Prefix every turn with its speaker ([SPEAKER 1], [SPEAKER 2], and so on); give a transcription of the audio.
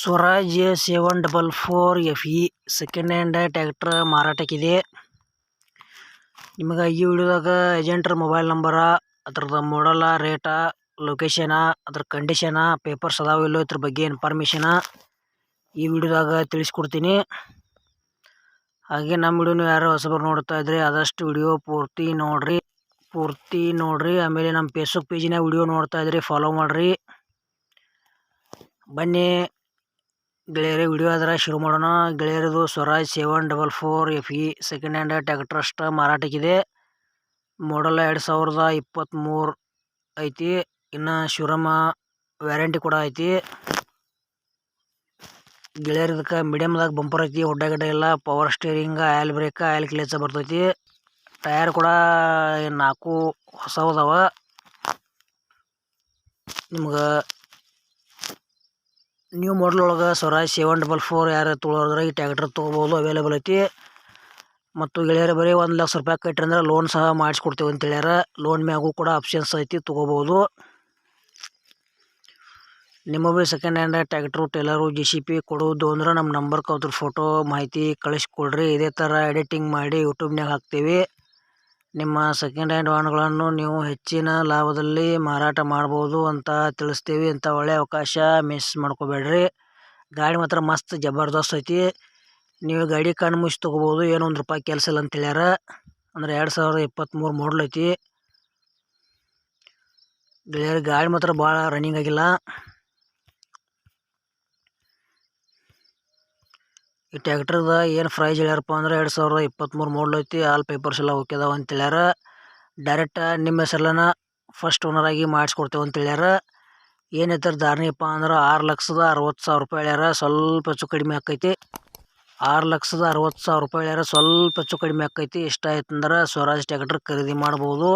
[SPEAKER 1] Swaraj seven double four F E second hand tractor ಮಾರಾಟಕ್ಕಿದೆ. ನಿಮಗೆ ಈ ವಿಡಿಯೋದಾಗ ಏಜೆಂಟ್ರ mobile number ಅದ್ರದ್ದು ಮಾಡಲ ರೇಟ ಲೊಕೇಶನ ಅದ್ರ ಕಂಡೀಷನ ಪೇಪರ್ಸ್ ಅದಾವ ಇಲ್ಲೋ ಇದ್ರ ಬಗ್ಗೆ ಇನ್ಫಾರ್ಮೇಷನ ಈ ವಿಡಿಯೋದಾಗ ತಿಳಿಸ್ಕೊಡ್ತೀನಿ. ಹಾಗೆ ನಮ್ಮ ವಿಡಿಯೋನು ಯಾರು ಹೊಸಬರು ನೋಡ್ತಾ ಇದ್ರೆ ಆದಷ್ಟು ವಿಡಿಯೋ ಪೂರ್ತಿ ನೋಡ್ರಿ. ಪೂರ್ತಿ ನೋಡ್ರಿ, ಆಮೇಲೆ ನಮ್ಮ ಫೇಸ್ಬುಕ್ ಪೇಜಿನ ವಿಡಿಯೋ ನೋಡ್ತಾ ಇದ್ರಿ ಫಾಲೋ ಮಾಡಿರಿ. ಬನ್ನಿ, ಗೆಳೆಯರಿ ವಿಡಿಯೋ ಆದ್ರೆ ಶುರು ಮಾಡೋಣ. ಗೆಳೆಯರದು Swaraj seven double four F E second hand tractor ಮಾರಾಟಕ್ಕಿದೆ model ಎರಡು ಸಾವಿರದ ಇಪ್ಪತ್ತ್ಮೂರು ಐತಿ. ಇನ್ನು ಶಿವರಮ್ಮ ವ್ಯಾರಂಟಿ ಕೂಡ ಐತಿ. ಗೆಳೆಯರ್ ಇದಕ್ಕೆ ಮೀಡಿಯಮ್ದಾಗ ಬಂಪರ್ ಐತಿ, ಹೊಡ್ಡ ಎಲ್ಲ power steering oil brake oil clutch ಬರ್ತೈತಿ. ಟಯರ್ ಕೂಡ ನಾಲ್ಕು ಹೊಸವದಾವ ನಿಮ್ಗೆ ನ್ಯೂ ಮಾಡಲ್ ಒಳಗೆ ಸ್ವರಾಜ್ ಸೆವೆನ್ ಡಬಲ್ ಫೋರ್ ಯಾರು ತೊಗೊಳೋದ್ರೆ ಈ ಟ್ಯಾಕ್ಟ್ರ್ ತೊಗೋಬೋದು ಅವೈಲೇಬಲ್ ಐತಿ. ಮತ್ತು ಗೆಳೆಯರ ಬರೀ ಒಂದು ಲಕ್ಷ ರೂಪಾಯಿ ಕಟ್ರಿ ಅಂದ್ರೆ ಲೋನ್ ಸಹ ಮಾಡಿಸ್ಕೊಡ್ತೀವಿ ಅಂತ ಹೇಳ್ಯಾರ. ಲೋನ್ ಮ್ಯಾಗೂ ಕೂಡ ಆಪ್ಷನ್ಸ್ ಐತಿ ತೊಗೋಬೋದು. ನಿಮ್ಮ B second hand tractor trailer G C P ಕೊಡೋದು ಅಂದ್ರೆ ನಮ್ಮ ನಂಬರ್ಗೆ ಅದ್ರ ಫೋಟೋ ಮಾಹಿತಿ ಕಳಿಸ್ಕೊಡ್ರಿ. ಇದೇ ಥರ ಎಡಿಟಿಂಗ್ ಮಾಡಿ ಯೂಟ್ಯೂಬ್ನಾಗ ಹಾಕ್ತೀವಿ. ನಿಮ್ಮ ಸೆಕೆಂಡ್ ಹ್ಯಾಂಡ್ ವಾಹನಗಳನ್ನು ನೀವು ಹೆಚ್ಚಿನ ಲಾಭದಲ್ಲಿ ಮಾರಾಟ ಮಾಡ್ಬೋದು ಅಂತ ತಿಳಿಸ್ತೀವಿ ಇಂಥ ಒಳ್ಳೆಯ ಅವಕಾಶ ಮಿಸ್ ಮಾಡ್ಕೋಬೇಡ್ರಿ. ಗಾಡಿ ಮಾತ್ರ ಮಸ್ತ್ ಜಬರ್ದಸ್ತ್ ಐತಿ. ನೀವು ಗಾಡಿ ಕಣ್ಣು ಮುಚ್ಚಿ ತೊಗೋಬೋದು, ಏನೋ ಒಂದು ರೂಪಾಯಿ ಕೆಲಸ ಇಲ್ಲ ಅಂತ ಹೇಳ್ಯಾರ. ಅಂದ್ರೆ ಎರಡು ಸಾವಿರದ ಇಪ್ಪತ್ತ್ಮೂರು ಮಾಡಲ್ ಐತಿ. ಗಾಡಿ ಮಾತ್ರ ಭಾಳ ರನ್ನಿಂಗ್ ಆಗಿಲ್ಲ. ಈ ಟ್ಯಾಕ್ಟರ್ದ ಏನು ಪ್ರೈಸ್ ಹೇಳ್ಯಾರಪ್ಪ ಅಂದ್ರೆ ಎರಡು ಸಾವಿರದ ಇಪ್ಪತ್ತ್ಮೂರು ಮಾಡಲ್ ಐತಿ ಆಲ್ ಪೇಪರ್ಸ್ ಎಲ್ಲ ಓಕೆ ಅದಾವ ಅಂತ ಹೇಳ್ಯಾರ. ಡೈರೆಕ್ಟ್ ನಿಮ್ಮ ಹೆಸರ್ಲನ ಫಸ್ಟ್ ಓನರ್ ಆಗಿ ಮಾಡಿಸ್ಕೊಡ್ತೇವೆ ಅಂತ ಹೇಳ್ಯಾರ. ಏನು ಧಾರಣೆಯಪ್ಪ ಅಂದ್ರೆ ಆರು ಲಕ್ಷದ ಅರವತ್ತು ಸಾವಿರ ರೂಪಾಯಿ ಹೇಳ್ಯಾರ, ಸ್ವಲ್ಪ ಹೆಚ್ಚು ಕಡಿಮೆ ಆಕೈತಿ. ಆರು ಲಕ್ಷದ ಅರವತ್ತು ಸಾವಿರ ರೂಪಾಯಿ ಹೇಳ್ಯಾರ, ಸ್ವಲ್ಪ ಹೆಚ್ಚು ಕಡಿಮೆ ಆಕೈತಿ. ಇಷ್ಟ ಆಯ್ತು ಅಂದ್ರೆ ಸ್ವರಾಜ್ ಟ್ಯಾಕ್ಟ್ರ್ ಖರೀದಿ ಮಾಡ್ಬೋದು.